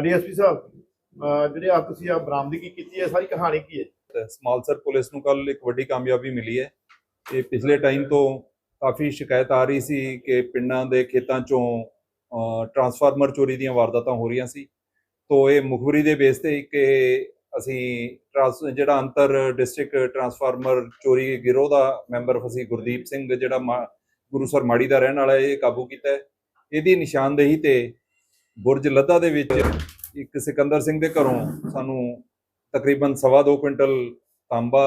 DSP ਸਾਹਿਬ, ਅਹ ਜਿਹੜੇ ਆ ਤੁਸੀਂ ਆ ਬਰਾਮਦਗੀ ਕੀਤੀ ਹੈ, ਸਾਰੀ ਕਹਾਣੀ ਕੀ ਹੈ? ਸਮਾਲਸਰ ਪੁਲਿਸ ਨੂੰ ਕੱਲ ਇੱਕ ਵੱਡੀ ਕਾਮਯਾਬੀ ਮਿਲੀ ਹੈ ਇਹ ਪਿਛਲੇ ਟਾਈਮ ਤੋਂ ਕਾਫੀ ਸ਼ਿਕਾਇਤ ਆ ਰਹੀ ਸੀ ਕਿ ਪਿੰਡਾਂ ਦੇ ਖੇਤਾਂ ਚੋਂ ਟਰਾਂਸਫਾਰਮਰ ਚੋਰੀ ਦੀਆਂ ਵਾਰਦਾਤਾਂ ਹੋ ਰਹੀਆਂ ਸੀ। ਤੋਂ ਇਹ ਮੁਖਬਰੀ ਦੇ ਬੇਸ ਤੇ ਕਿ ਅਸੀਂ ਟਰਾਂਸ, ਜਿਹੜਾ ਅੰਤਰ ਡਿਸਟ੍ਰਿਕਟ ਟਰਾਂਸਫਾਰਮਰ ਚੋਰੀ ਗਿਰੋਹ ਦਾ ਮੈਂਬਰ ਫਸੀ ਗੁਰਦੀਪ ਸਿੰਘ, ਜਿਹੜਾ ਮਾ- ਗੁਰੂਸਰ ਮਾੜੀ ਦਾ ਰਹਿਣ ਵਾਲਾ ਇਹ ਕਾਬੂ ਕੀਤਾ ਇਹਦੀ ਨਿਸ਼ਾਨਦੇਹੀ ਤੇ ਬੁਰਜ ਲੱਦਾ ਦੇ ਵਿੱਚ ਇੱਕ ਸਿਕੰਦਰ ਸਿੰਘ ਦੇ ਘਰੋਂ ਸਾਨੂੰ ਤਕਰੀਬਨ ਸਵਾ ਦੋ ਕੁਇੰਟਲ ਤਾਂਬਾ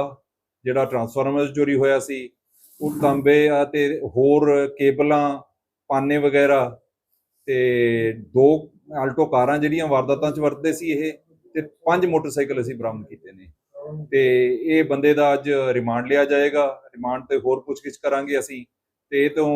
ਜਿਹੜਾ ਟਰਾਂਸਫਾਰਮਰ ਚੋਰੀ ਹੋਇਆ ਸੀ, ਉਹ ਤਾਂਬੇ ਅਤੇ ਹੋਰ ਕੇਬਲਾਂ, ਪਾਨੇ ਵਗੈਰਾ ਤੇ ਦੋ ਆਲਟੋ ਕਾਰਾਂ ਜਿਹੜੀਆਂ ਵਾਰਦਾਤਾਂ 'ਚ ਵਰਤਦੇ ਸੀ ਇਹ ਤੇ ਪੰਜ ਮੋਟਰਸਾਈਕਲ ਅਸੀਂ ਬਰਾਮਦ ਕੀਤੇ ਨੇ। ਤੇ ਇਹ ਬੰਦੇ ਦਾ ਅੱਜ ਰਿਮਾਂਡ ਲਿਆ ਜਾਏਗਾ, ਰਿਮਾਂਡ ਤੇ ਹੋਰ ਪੁੱਛਗਿੱਛ ਕਰਾਂਗੇ ਅਸੀਂ। ਤੇ ਇਹ ਤੋਂ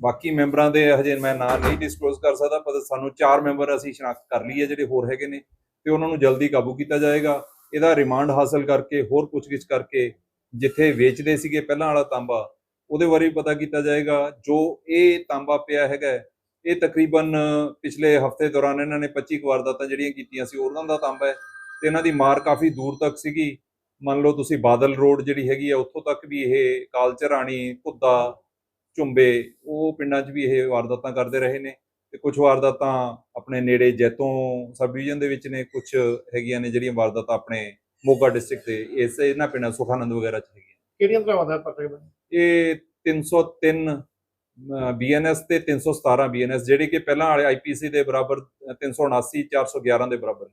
ਬਾਕੀ ਮੈਂਬਰਾਂ ਦੇ ਹਜੇ ਮੈਂ ਨਾਂ ਨਹੀਂ ਡਿਸਕਲੋਜ਼ ਕਰ ਸਕਦਾ, ਪਰ ਸਾਨੂੰ ਚਾਰ ਮੈਂਬਰ ਅਸੀਂ ਸ਼ਨਾਖਤ ਕਰ ਲਈ ਹੈ ਜਿਹੜੇ ਹੋਰ ਹੈਗੇ ਨੇ ਤੇ ਉਹਨਾਂ ਨੂੰ ਜਲਦੀ ਕਾਬੂ ਕੀਤਾ ਜਾਏਗਾ। ਇਹਦਾ ਰਿਮਾਂਡ ਹਾਸਲ ਕਰਕੇ, ਹੋਰ ਪੁੱਛਗਿੱਛ ਕਰਕੇ ਜਿੱਥੇ ਵੇਚਦੇ ਸੀਗੇ ਪਹਿਲਾਂ ਵਾਲਾ ਤਾਂਬਾ, ਉਹਦੇ ਬਾਰੇ ਵੀ ਪਤਾ ਕੀਤਾ ਜਾਏਗਾ। ਜੋ ਇਹ ਤਾਂਬਾ ਪਿਆ ਹੈਗਾ, ਇਹ ਤਕਰੀਬਨ ਪਿਛਲੇ ਹਫ਼ਤੇ ਦੌਰਾਨ ਇਹਨਾਂ ਨੇ 25 ਕੁ ਵਾਰਦਾਤਾਂ ਜਿਹੜੀਆਂ ਕੀਤੀਆਂ ਸੀ, ਉਹਨਾਂ ਦਾ ਤਾਂਬਾ ਹੈ ਤੇ ਇਹਨਾਂ ਦੀ ਮਾਰ ਕਾਫੀ ਦੂਰ ਤੱਕ ਸੀਗੀ। ਮੰਨ ਲਓ ਤੁਸੀਂ ਬਾਦਲ ਰੋਡ ਜਿਹੜੀ ਹੈਗੀ ਆ, ਉੱਥੋਂ ਤੱਕ ਵੀ ਇਹ ਕਾਲਚਰਾਣੀ, ਕੁੱਦਾ ਝੁੰਬੇ ਉਹ ਪਿੰਡਾਂ 'ਚ ਵੀ ਇਹ ਵਾਰਦਾਤਾਂ ਕਰਦੇ ਰਹੇ ਨੇ ਤੇ ਕੁਝ ਵਾਰਦਾਤਾਂ ਆਪਣੇ ਨੇੜੇ ਜੈਤੋਂ ਸਬ ਡਿਵੀਜ਼ਨ ਦੇ ਵਿੱਚ ਨੇ ਕੁਝ ਹੈਗੀਆਂ ਨੇ ਜਿਹੜੀਆਂ ਵਾਰਦਾਤਾਂ ਆਪਣੇ ਮੋਗਾ ਡਿਸਟ੍ਰਿਕਟ ਦੇ ਇਸ ਇਹਨਾਂ ਪਿੰਡਾਂ ਸੁਖਾਨੰਦ ਵਗੈਰਾ 'ਚ ਹੈਗੀਆਂ। ਕਿਹੜੀਆਂ ਤਰ੍ਹਾਂ ਦਾ ਪਤਾ ਇਹ 303 ਬੀਐਨਐਸ ਤੇ 317 ਬੀਐਨਐਸ ਜਿਹੜੇ ਕਿ ਪਹਿਲਾਂ ਵਾਲੇ ਆਈਪੀਸੀ ਦੇ ਬਰਾਬਰ 379 411 ਦੇ ਬਰਾਬਰ